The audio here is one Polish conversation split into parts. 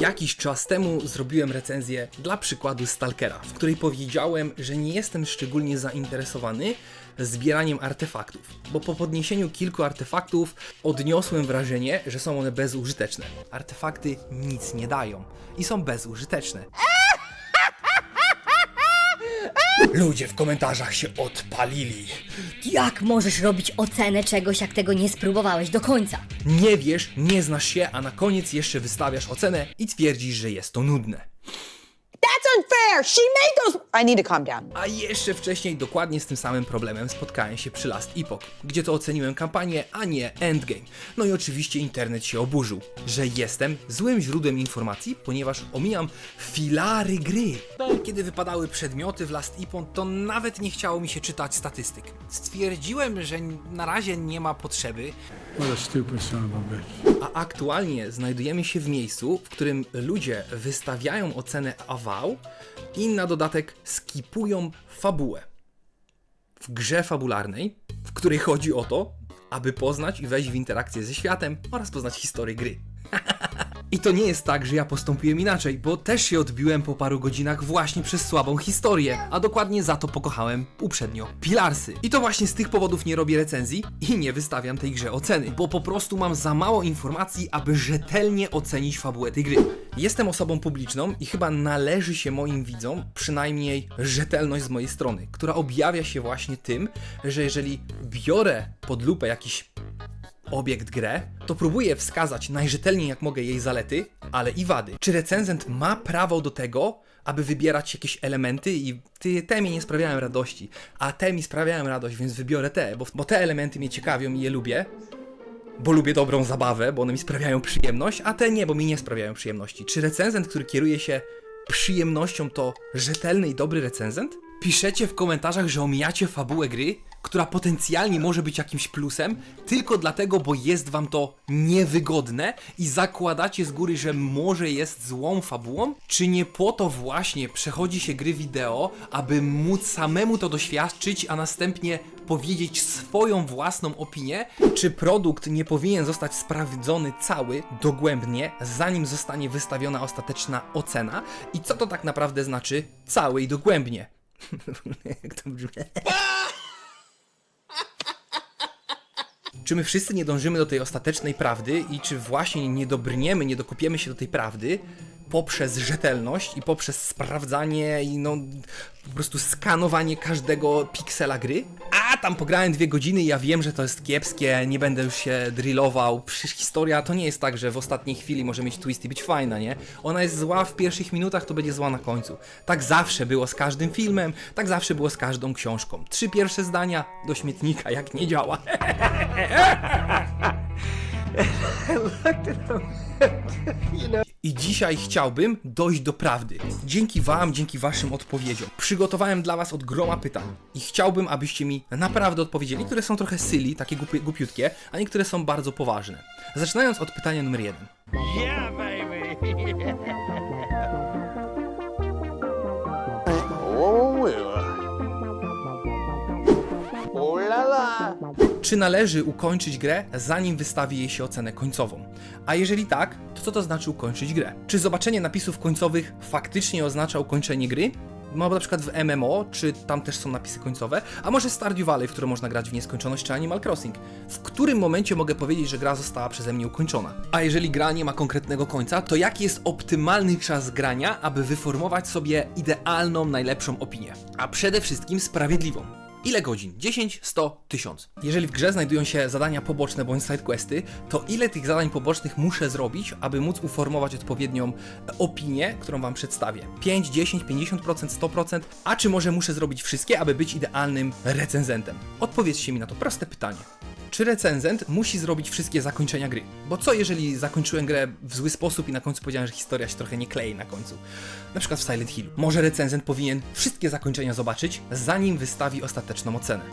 Jakiś czas temu zrobiłem recenzję dla przykładu Stalkera, w której powiedziałem, że nie jestem szczególnie zainteresowany zbieraniem artefaktów, bo po podniesieniu kilku artefaktów odniosłem wrażenie, że są one bezużyteczne. Artefakty nic nie dają i są bezużyteczne. Ludzie w komentarzach się odpalili. Jak możesz robić ocenę czegoś, jak tego nie spróbowałeś do końca? Nie wiesz, nie znasz się, a na koniec jeszcze wystawiasz ocenę i twierdzisz, że jest to nudne. That's unfair. She made those. I need to calm down. A jeszcze wcześniej dokładnie z tym samym problemem spotkałem się przy Last Epoch, gdzie to oceniłem kampanię, a nie endgame. No i oczywiście internet się oburzył, że jestem złym źródłem informacji, ponieważ omijam filary gry. Kiedy wypadały przedmioty w Last Epoch, to nawet nie chciało mi się czytać statystyk. Stwierdziłem, że na razie nie ma potrzeby, A a aktualnie znajdujemy się w miejscu, w którym ludzie wystawiają ocenę awał i na dodatek skipują fabułę. W grze fabularnej, w której chodzi o to, aby poznać i wejść w interakcję ze światem oraz poznać historię gry. I to nie jest tak, że ja postąpiłem inaczej, bo też się odbiłem po paru godzinach właśnie przez słabą historię, a dokładnie za to pokochałem uprzednio Pilarsy. I to właśnie z tych powodów nie robię recenzji i nie wystawiam tej grze oceny, bo po prostu mam za mało informacji, aby rzetelnie ocenić fabułę tej gry. Jestem osobą publiczną i chyba należy się moim widzom przynajmniej rzetelność z mojej strony, która objawia się właśnie tym, że jeżeli biorę pod lupę jakiś obiekt grę, to próbuję wskazać najrzetelniej jak mogę jej zalety, ale i wady. Czy recenzent ma prawo do tego, aby wybierać jakieś elementy i ty, te mi nie sprawiają radości, a te mi sprawiają radość, więc wybiorę te, bo, bo te elementy mnie ciekawią i je lubię, bo lubię dobrą zabawę, bo one mi sprawiają przyjemność, a te nie, bo mi nie sprawiają przyjemności. Czy recenzent, który kieruje się przyjemnością, to rzetelny i dobry recenzent? Piszecie w komentarzach, że omijacie fabułę gry, która potencjalnie może być jakimś plusem, tylko dlatego, bo jest wam to niewygodne i zakładacie z góry, że może jest złą fabułą? Czy nie po to właśnie przechodzi się gry wideo, aby móc samemu to doświadczyć, a następnie powiedzieć swoją własną opinię? Czy produkt nie powinien zostać sprawdzony cały, dogłębnie, zanim zostanie wystawiona ostateczna ocena? I co to tak naprawdę znaczy cały i dogłębnie? Jak to brzmi? Czy my wszyscy nie dążymy do tej ostatecznej prawdy i czy właśnie nie dobrniemy, nie dokupiemy się do tej prawdy poprzez rzetelność i poprzez sprawdzanie i no po prostu skanowanie każdego piksela gry? A tam pograłem dwie godziny i ja wiem, że to jest kiepskie, nie będę już się drillował. Przecież historia to nie jest tak, że w ostatniej chwili może mieć twist i być fajna, nie? Ona jest zła w pierwszych minutach, to będzie zła na końcu. Tak zawsze było z każdym filmem, tak zawsze było z każdą książką. Trzy pierwsze zdania do śmietnika, jak nie działa. I dzisiaj chciałbym dojść do prawdy. Dzięki Wam, dzięki Waszym odpowiedziom. Przygotowałem dla Was od groma pytań i chciałbym, abyście mi naprawdę odpowiedzieli. Niektóre są trochę syli, takie głupie, głupiutkie, a niektóre są bardzo poważne. Zaczynając od pytania numer jeden. Oh Czy należy ukończyć grę, zanim wystawi jej się ocenę końcową? A jeżeli tak, to co to znaczy ukończyć grę? Czy zobaczenie napisów końcowych faktycznie oznacza ukończenie gry? No na przykład w MMO, czy tam też są napisy końcowe? A może Stardew Valley, w którym można grać w nieskończoność, czy Animal Crossing? W którym momencie mogę powiedzieć, że gra została przeze mnie ukończona? A jeżeli gra nie ma konkretnego końca, to jaki jest optymalny czas grania, aby wyformować sobie idealną, najlepszą opinię? A przede wszystkim sprawiedliwą. Ile godzin? 10, 100, 1000. Jeżeli w grze znajdują się zadania poboczne bądź sidequesty, to ile tych zadań pobocznych muszę zrobić, aby móc uformować odpowiednią e, opinię, którą wam przedstawię? 5, 10, 50%, 100%? A czy może muszę zrobić wszystkie, aby być idealnym recenzentem? Odpowiedzcie mi na to proste pytanie. Czy recenzent musi zrobić wszystkie zakończenia gry? Bo co jeżeli zakończyłem grę w zły sposób i na końcu powiedziałem, że historia się trochę nie klei na końcu? Na przykład w Silent Hill. Może recenzent powinien wszystkie zakończenia zobaczyć, zanim wystawi ostateczną ocenę.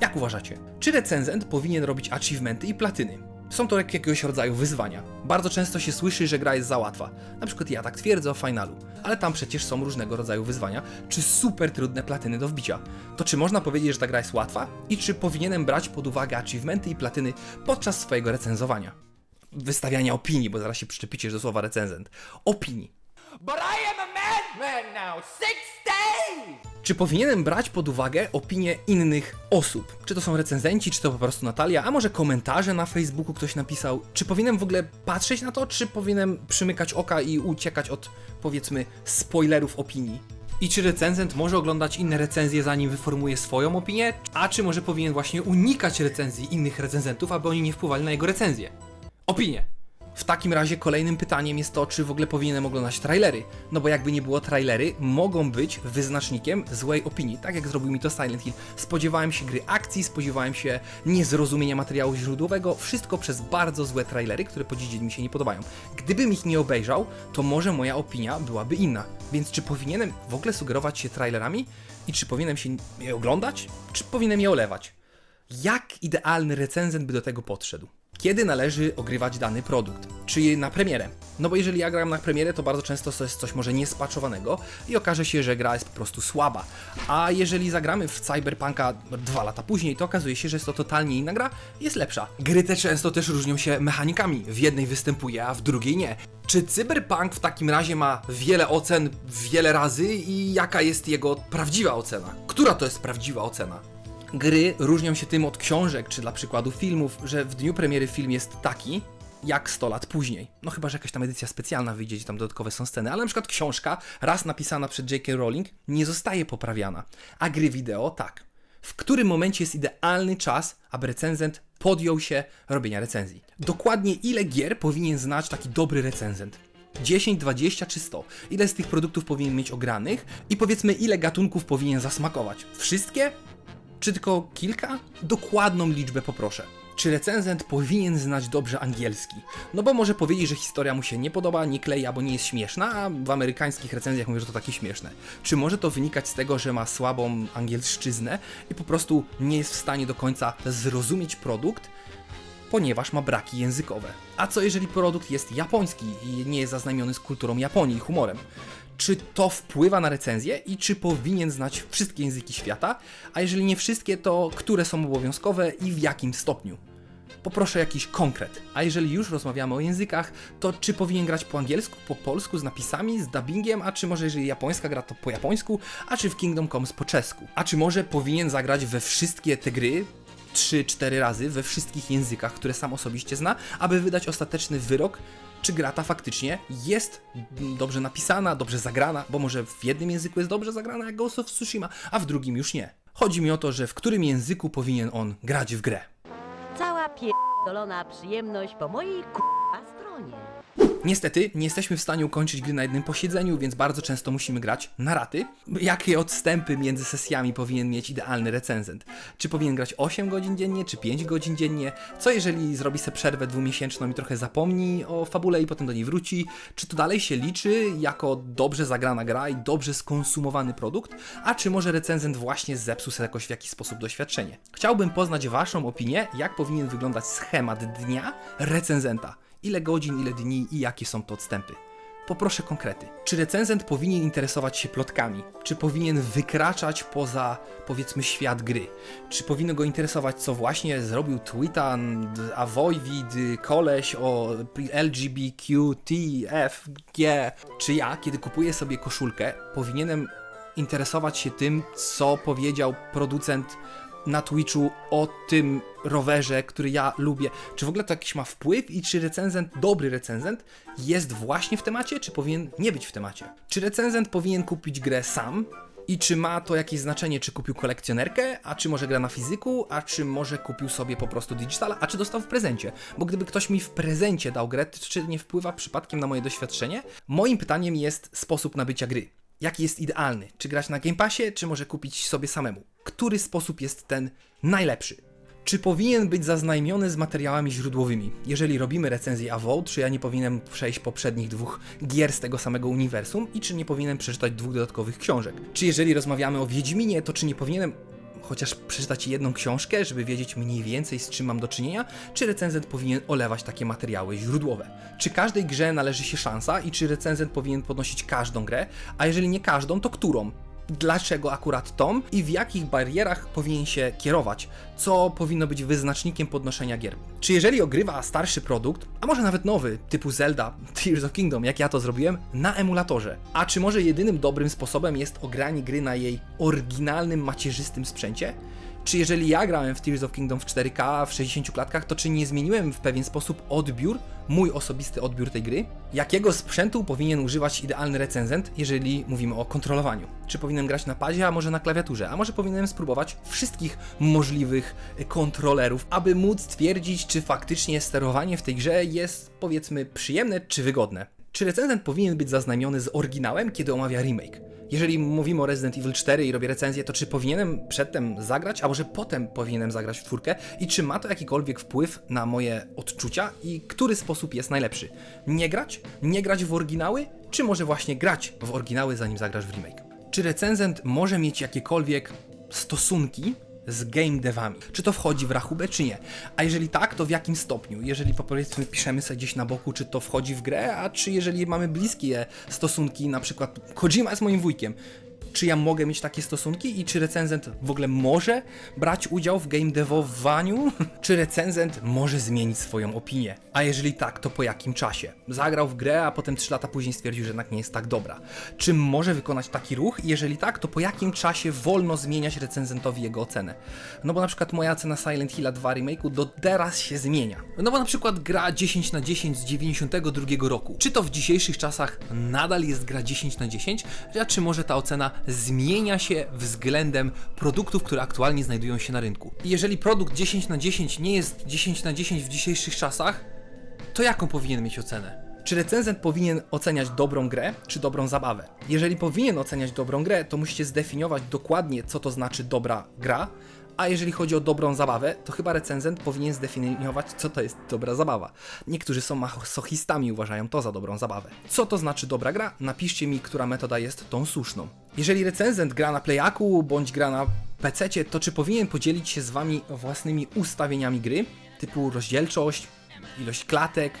Jak uważacie? Czy recenzent powinien robić achievementy i platyny? Są to jak- jakiegoś rodzaju wyzwania. Bardzo często się słyszy, że gra jest za łatwa. Na przykład ja tak twierdzę o finalu. Ale tam przecież są różnego rodzaju wyzwania, czy super trudne platyny do wbicia. To czy można powiedzieć, że ta gra jest łatwa? I czy powinienem brać pod uwagę achievementy i platyny podczas swojego recenzowania? wystawiania opinii, bo zaraz się przyczepicie do słowa recenzent. Opinii. But I am a madman now. Six days! Czy powinienem brać pod uwagę opinie innych osób? Czy to są recenzenci, czy to po prostu Natalia, a może komentarze na Facebooku ktoś napisał? Czy powinienem w ogóle patrzeć na to, czy powinienem przymykać oka i uciekać od, powiedzmy, spoilerów opinii? I czy recenzent może oglądać inne recenzje, zanim wyformuje swoją opinię? A czy może powinien właśnie unikać recenzji innych recenzentów, aby oni nie wpływali na jego recenzję? Opinie! W takim razie kolejnym pytaniem jest to, czy w ogóle powinienem oglądać trailery. No bo jakby nie było, trailery mogą być wyznacznikiem złej opinii, tak jak zrobił mi to Silent Hill. Spodziewałem się gry akcji, spodziewałem się niezrozumienia materiału źródłowego, wszystko przez bardzo złe trailery, które po dzień mi się nie podobają. Gdybym ich nie obejrzał, to może moja opinia byłaby inna. Więc czy powinienem w ogóle sugerować się trailerami? I czy powinienem się je oglądać? Czy powinienem je olewać? Jak idealny recenzent by do tego podszedł? Kiedy należy ogrywać dany produkt? Czy na premierę? No bo jeżeli ja gram na premierę, to bardzo często to jest coś może niespaczowanego i okaże się, że gra jest po prostu słaba. A jeżeli zagramy w Cyberpunka dwa lata później, to okazuje się, że jest to totalnie inna gra, jest lepsza. Gry te często też różnią się mechanikami. W jednej występuje, a w drugiej nie. Czy Cyberpunk w takim razie ma wiele ocen wiele razy i jaka jest jego prawdziwa ocena? Która to jest prawdziwa ocena? Gry różnią się tym od książek, czy dla przykładu filmów, że w dniu premiery film jest taki, jak 100 lat później. No chyba, że jakaś tam edycja specjalna wyjdzie, gdzie tam dodatkowe są sceny, ale na przykład książka, raz napisana przez J.K. Rowling, nie zostaje poprawiana. A gry wideo tak. W którym momencie jest idealny czas, aby recenzent podjął się robienia recenzji? Dokładnie ile gier powinien znać taki dobry recenzent? 10, 20 czy 100? Ile z tych produktów powinien mieć ogranych? I powiedzmy, ile gatunków powinien zasmakować? Wszystkie? Czy tylko kilka? Dokładną liczbę poproszę. Czy recenzent powinien znać dobrze angielski? No bo może powiedzieć, że historia mu się nie podoba, nie klei albo nie jest śmieszna, a w amerykańskich recenzjach mówią, że to takie śmieszne. Czy może to wynikać z tego, że ma słabą angielszczyznę i po prostu nie jest w stanie do końca zrozumieć produkt, ponieważ ma braki językowe. A co jeżeli produkt jest japoński i nie jest zaznamiony z kulturą Japonii i humorem? Czy to wpływa na recenzję i czy powinien znać wszystkie języki świata? A jeżeli nie wszystkie, to które są obowiązkowe i w jakim stopniu? Poproszę jakiś konkret. A jeżeli już rozmawiamy o językach, to czy powinien grać po angielsku, po polsku, z napisami, z dubbingiem, a czy może jeżeli japońska gra to po japońsku, a czy w Kingdom Comes po czesku? A czy może powinien zagrać we wszystkie te gry, 3-4 razy we wszystkich językach, które sam osobiście zna, aby wydać ostateczny wyrok, czy gra ta faktycznie jest dobrze napisana, dobrze zagrana, bo może w jednym języku jest dobrze zagrana jak Ghost of Tsushima, a w drugim już nie. Chodzi mi o to, że w którym języku powinien on grać w grę. Cała pierdolona przyjemność po mojej k***a stronie. Niestety nie jesteśmy w stanie ukończyć gry na jednym posiedzeniu, więc bardzo często musimy grać na raty. Jakie odstępy między sesjami powinien mieć idealny recenzent? Czy powinien grać 8 godzin dziennie, czy 5 godzin dziennie? Co jeżeli zrobi sobie przerwę dwumiesięczną i trochę zapomni o fabule i potem do niej wróci? Czy to dalej się liczy jako dobrze zagrana gra i dobrze skonsumowany produkt? A czy może recenzent właśnie zepsuł sobie jakoś w jakiś sposób doświadczenie? Chciałbym poznać Waszą opinię, jak powinien wyglądać schemat dnia recenzenta ile godzin, ile dni i jakie są to odstępy. Poproszę konkrety. Czy recenzent powinien interesować się plotkami? Czy powinien wykraczać poza, powiedzmy, świat gry? Czy powinno go interesować, co właśnie zrobił Twitan, Avoid, koleś o LGBTQTFG? Czy ja, kiedy kupuję sobie koszulkę, powinienem interesować się tym, co powiedział producent na Twitchu o tym rowerze, który ja lubię. Czy w ogóle to jakiś ma wpływ i czy recenzent, dobry recenzent, jest właśnie w temacie, czy powinien nie być w temacie? Czy recenzent powinien kupić grę sam? I czy ma to jakieś znaczenie, czy kupił kolekcjonerkę, a czy może gra na fizyku, a czy może kupił sobie po prostu digitala, a czy dostał w prezencie? Bo gdyby ktoś mi w prezencie dał grę, to czy nie wpływa przypadkiem na moje doświadczenie? Moim pytaniem jest sposób nabycia gry. Jaki jest idealny? Czy grać na Game Passie, czy może kupić sobie samemu? Który sposób jest ten najlepszy? Czy powinien być zaznajomiony z materiałami źródłowymi? Jeżeli robimy recenzję AVOD, czy ja nie powinienem przejść poprzednich dwóch gier z tego samego uniwersum i czy nie powinienem przeczytać dwóch dodatkowych książek? Czy jeżeli rozmawiamy o Wiedźminie, to czy nie powinienem chociaż przeczytać jedną książkę, żeby wiedzieć mniej więcej z czym mam do czynienia, czy recenzent powinien olewać takie materiały źródłowe? Czy każdej grze należy się szansa i czy recenzent powinien podnosić każdą grę, a jeżeli nie każdą, to którą? Dlaczego akurat tą i w jakich barierach powinien się kierować, co powinno być wyznacznikiem podnoszenia gier. Czy jeżeli ogrywa starszy produkt, a może nawet nowy, typu Zelda, Tears of Kingdom, jak ja to zrobiłem, na emulatorze? A czy może jedynym dobrym sposobem jest ogranie gry na jej oryginalnym, macierzystym sprzęcie? Czy jeżeli ja grałem w Tears of Kingdom w 4K w 60 klatkach, to czy nie zmieniłem w pewien sposób odbiór, mój osobisty odbiór tej gry? Jakiego sprzętu powinien używać idealny recenzent, jeżeli mówimy o kontrolowaniu? Czy powinienem grać na padzie, a może na klawiaturze? A może powinienem spróbować wszystkich możliwych kontrolerów, aby móc stwierdzić, czy faktycznie sterowanie w tej grze jest, powiedzmy, przyjemne czy wygodne? Czy recenzent powinien być zaznamiony z oryginałem, kiedy omawia remake? Jeżeli mówimy o Resident Evil 4 i robię recenzję, to czy powinienem przedtem zagrać, a może potem powinienem zagrać w czwórkę i czy ma to jakikolwiek wpływ na moje odczucia i który sposób jest najlepszy? Nie grać? Nie grać w oryginały? Czy może właśnie grać w oryginały zanim zagrasz w remake? Czy recenzent może mieć jakiekolwiek stosunki z game devami. Czy to wchodzi w rachubę, czy nie? A jeżeli tak, to w jakim stopniu? Jeżeli powiedzmy piszemy sobie gdzieś na boku, czy to wchodzi w grę, a czy jeżeli mamy bliskie stosunki, na przykład Kojima jest moim wujkiem, czy ja mogę mieć takie stosunki i czy recenzent w ogóle może brać udział w game devowaniu? czy recenzent może zmienić swoją opinię? A jeżeli tak, to po jakim czasie? Zagrał w grę, a potem 3 lata później stwierdził, że jednak nie jest tak dobra. Czy może wykonać taki ruch? Jeżeli tak, to po jakim czasie wolno zmieniać recenzentowi jego ocenę? No bo na przykład moja ocena Silent Hill 2 remake'u do teraz się zmienia. No bo na przykład gra 10 na 10 z 92 roku. Czy to w dzisiejszych czasach nadal jest gra 10 na 10? A czy może ta ocena zmienia się względem produktów, które aktualnie znajdują się na rynku? Jeżeli produkt 10 na 10 nie jest 10 na 10 w dzisiejszych czasach, to jaką powinien mieć ocenę? Czy recenzent powinien oceniać dobrą grę, czy dobrą zabawę? Jeżeli powinien oceniać dobrą grę, to musicie zdefiniować dokładnie, co to znaczy dobra gra, a jeżeli chodzi o dobrą zabawę, to chyba recenzent powinien zdefiniować, co to jest dobra zabawa. Niektórzy są masochistami, uważają to za dobrą zabawę. Co to znaczy dobra gra? Napiszcie mi, która metoda jest tą słuszną. Jeżeli recenzent gra na Playaku bądź gra na PC, to czy powinien podzielić się z wami własnymi ustawieniami gry, typu rozdzielczość, ilość klatek,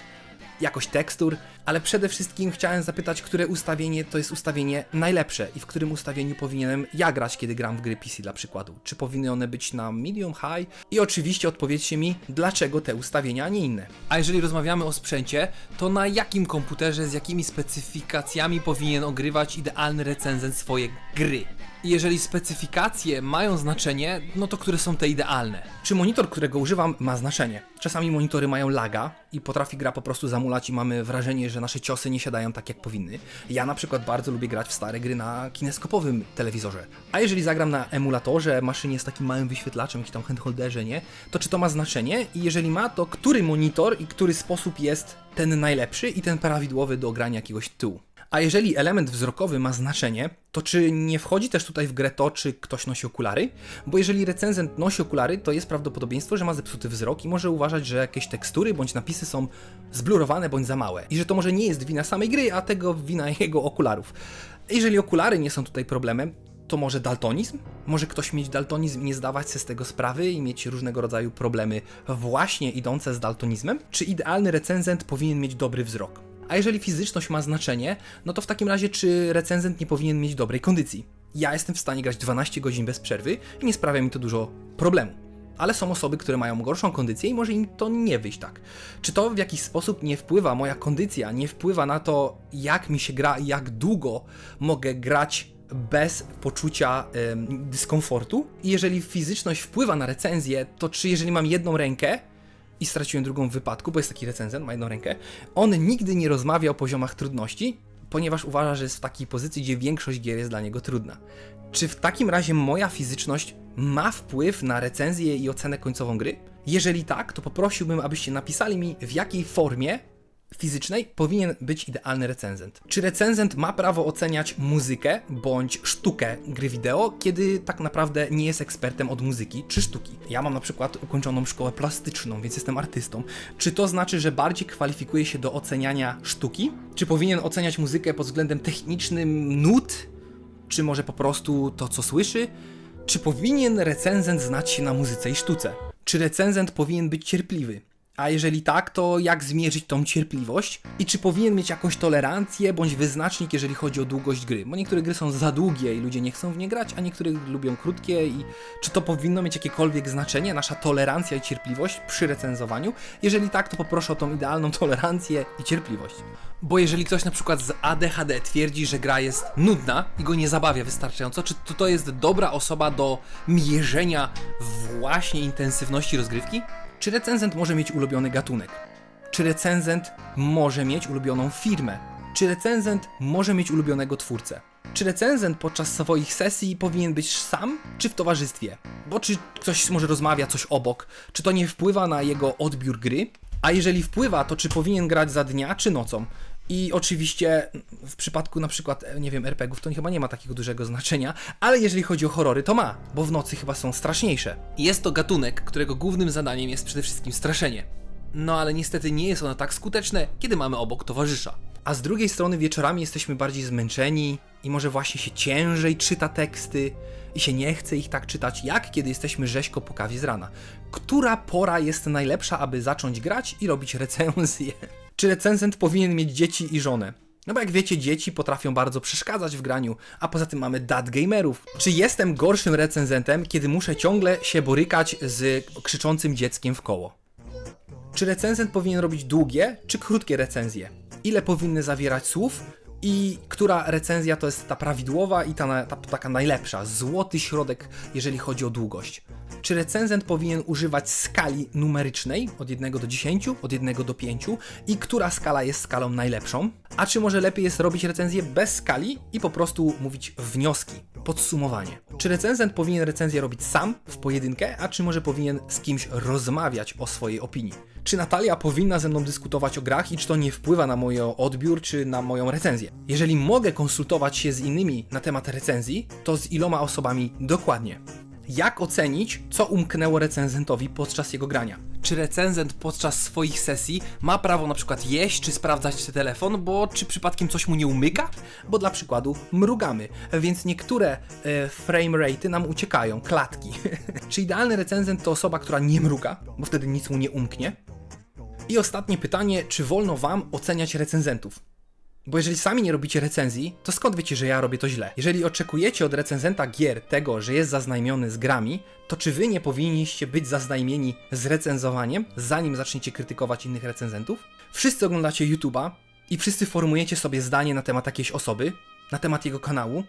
jakość tekstur, ale przede wszystkim chciałem zapytać, które ustawienie to jest ustawienie najlepsze i w którym ustawieniu powinienem ja grać, kiedy gram w gry PC dla przykładu. Czy powinny one być na medium, high? I oczywiście odpowiedzcie mi, dlaczego te ustawienia, a nie inne. A jeżeli rozmawiamy o sprzęcie, to na jakim komputerze, z jakimi specyfikacjami powinien ogrywać idealny recenzent swoje gry? Jeżeli specyfikacje mają znaczenie, no to które są te idealne? Czy monitor, którego używam, ma znaczenie? Czasami monitory mają laga i potrafi gra po prostu zamulać i mamy wrażenie, że nasze ciosy nie siadają tak jak powinny. Ja na przykład bardzo lubię grać w stare gry na kineskopowym telewizorze. A jeżeli zagram na emulatorze, maszynie z takim małym wyświetlaczem, jakiś tam handholderze, nie? To czy to ma znaczenie? I jeżeli ma, to który monitor i który sposób jest ten najlepszy i ten prawidłowy do grania jakiegoś tyłu? A jeżeli element wzrokowy ma znaczenie, to czy nie wchodzi też tutaj w grę to, czy ktoś nosi okulary? Bo jeżeli recenzent nosi okulary, to jest prawdopodobieństwo, że ma zepsuty wzrok i może uważać, że jakieś tekstury bądź napisy są zblurowane bądź za małe. I że to może nie jest wina samej gry, a tego wina jego okularów. Jeżeli okulary nie są tutaj problemem, to może daltonizm? Może ktoś mieć daltonizm i nie zdawać sobie z tego sprawy i mieć różnego rodzaju problemy właśnie idące z daltonizmem? Czy idealny recenzent powinien mieć dobry wzrok? A jeżeli fizyczność ma znaczenie, no to w takim razie czy recenzent nie powinien mieć dobrej kondycji? Ja jestem w stanie grać 12 godzin bez przerwy i nie sprawia mi to dużo problemu. Ale są osoby, które mają gorszą kondycję i może im to nie wyjść tak. Czy to w jakiś sposób nie wpływa, moja kondycja nie wpływa na to, jak mi się gra i jak długo mogę grać bez poczucia dyskomfortu? I jeżeli fizyczność wpływa na recenzję, to czy jeżeli mam jedną rękę, i straciłem drugą w wypadku, bo jest taki recenzent, ma jedną rękę. On nigdy nie rozmawia o poziomach trudności, ponieważ uważa, że jest w takiej pozycji, gdzie większość gier jest dla niego trudna. Czy w takim razie moja fizyczność ma wpływ na recenzję i ocenę końcową gry? Jeżeli tak, to poprosiłbym, abyście napisali mi, w jakiej formie fizycznej powinien być idealny recenzent. Czy recenzent ma prawo oceniać muzykę bądź sztukę gry wideo, kiedy tak naprawdę nie jest ekspertem od muzyki czy sztuki? Ja mam na przykład ukończoną szkołę plastyczną, więc jestem artystą. Czy to znaczy, że bardziej kwalifikuje się do oceniania sztuki? Czy powinien oceniać muzykę pod względem technicznym nut? Czy może po prostu to, co słyszy? Czy powinien recenzent znać się na muzyce i sztuce? Czy recenzent powinien być cierpliwy? A jeżeli tak, to jak zmierzyć tą cierpliwość? I czy powinien mieć jakąś tolerancję bądź wyznacznik, jeżeli chodzi o długość gry? Bo niektóre gry są za długie i ludzie nie chcą w nie grać, a niektóre lubią krótkie i czy to powinno mieć jakiekolwiek znaczenie, nasza tolerancja i cierpliwość przy recenzowaniu? Jeżeli tak, to poproszę o tą idealną tolerancję i cierpliwość. Bo jeżeli ktoś na przykład z ADHD twierdzi, że gra jest nudna i go nie zabawia wystarczająco, czy to, to jest dobra osoba do mierzenia właśnie intensywności rozgrywki? Czy recenzent może mieć ulubiony gatunek? Czy recenzent może mieć ulubioną firmę? Czy recenzent może mieć ulubionego twórcę? Czy recenzent podczas swoich sesji powinien być sam, czy w towarzystwie? Bo czy ktoś może rozmawia coś obok? Czy to nie wpływa na jego odbiór gry? A jeżeli wpływa, to czy powinien grać za dnia, czy nocą? I oczywiście w przypadku na przykład, e, nie wiem, RPGów to chyba nie ma takiego dużego znaczenia, ale jeżeli chodzi o horrory, to ma, bo w nocy chyba są straszniejsze. Jest to gatunek, którego głównym zadaniem jest przede wszystkim straszenie. No ale niestety nie jest ono tak skuteczne, kiedy mamy obok towarzysza. A z drugiej strony wieczorami jesteśmy bardziej zmęczeni i może właśnie się ciężej czyta teksty i się nie chce ich tak czytać, jak kiedy jesteśmy rzeźko po kawie z rana. Która pora jest najlepsza, aby zacząć grać i robić recenzję? Czy recenzent powinien mieć dzieci i żonę? No bo jak wiecie, dzieci potrafią bardzo przeszkadzać w graniu, a poza tym mamy dad gamerów. Czy jestem gorszym recenzentem, kiedy muszę ciągle się borykać z krzyczącym dzieckiem w koło? Czy recenzent powinien robić długie czy krótkie recenzje? Ile powinny zawierać słów? I która recenzja to jest ta prawidłowa i ta, ta taka najlepsza, złoty środek, jeżeli chodzi o długość? Czy recenzent powinien używać skali numerycznej od 1 do 10, od 1 do 5 i która skala jest skalą najlepszą? A czy może lepiej jest robić recenzję bez skali i po prostu mówić wnioski, podsumowanie? Czy recenzent powinien recenzję robić sam, w pojedynkę, a czy może powinien z kimś rozmawiać o swojej opinii? Czy Natalia powinna ze mną dyskutować o grach i czy to nie wpływa na mój odbiór czy na moją recenzję? Jeżeli mogę konsultować się z innymi na temat recenzji, to z iloma osobami dokładnie? Jak ocenić, co umknęło recenzentowi podczas jego grania? Czy recenzent podczas swoich sesji ma prawo na przykład jeść czy sprawdzać telefon, bo czy przypadkiem coś mu nie umyka? Bo dla przykładu mrugamy, więc niektóre e, frame rate'y nam uciekają, klatki. czy idealny recenzent to osoba, która nie mruga, bo wtedy nic mu nie umknie? I ostatnie pytanie, czy wolno wam oceniać recenzentów? Bo jeżeli sami nie robicie recenzji, to skąd wiecie, że ja robię to źle? Jeżeli oczekujecie od recenzenta gier tego, że jest zaznajomiony z grami, to czy wy nie powinniście być zaznajomieni z recenzowaniem, zanim zaczniecie krytykować innych recenzentów? Wszyscy oglądacie YouTube'a i wszyscy formujecie sobie zdanie na temat jakiejś osoby, na temat jego kanału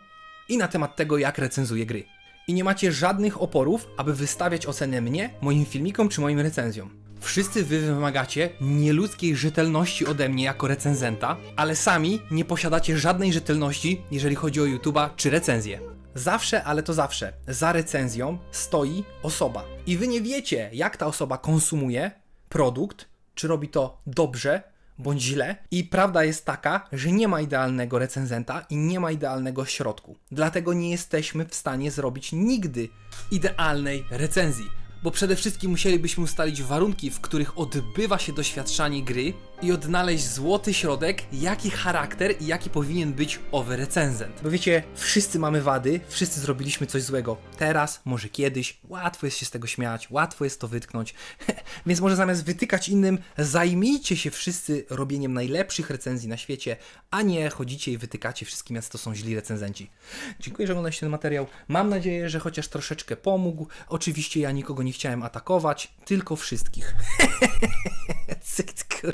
i na temat tego, jak recenzuje gry. I nie macie żadnych oporów, aby wystawiać ocenę mnie, moim filmikom czy moim recenzjom. Wszyscy wy wymagacie nieludzkiej rzetelności ode mnie jako recenzenta, ale sami nie posiadacie żadnej rzetelności, jeżeli chodzi o YouTube'a czy recenzję. Zawsze, ale to zawsze, za recenzją stoi osoba. I wy nie wiecie, jak ta osoba konsumuje produkt, czy robi to dobrze bądź źle. I prawda jest taka, że nie ma idealnego recenzenta i nie ma idealnego środku. Dlatego nie jesteśmy w stanie zrobić nigdy idealnej recenzji bo przede wszystkim musielibyśmy ustalić warunki, w których odbywa się doświadczanie gry i odnaleźć złoty środek, jaki charakter i jaki powinien być owy recenzent. Bo wiecie, wszyscy mamy wady, wszyscy zrobiliśmy coś złego. Teraz, może kiedyś, łatwo jest się z tego śmiać, łatwo jest to wytknąć. Więc może zamiast wytykać innym, zajmijcie się wszyscy robieniem najlepszych recenzji na świecie, a nie chodzicie i wytykacie wszystkim, jak to są źli recenzenci. Dziękuję, że oglądaliście ten materiał. Mam nadzieję, że chociaż troszeczkę pomógł. Oczywiście ja nikogo nie chciałem atakować, tylko wszystkich. Kur...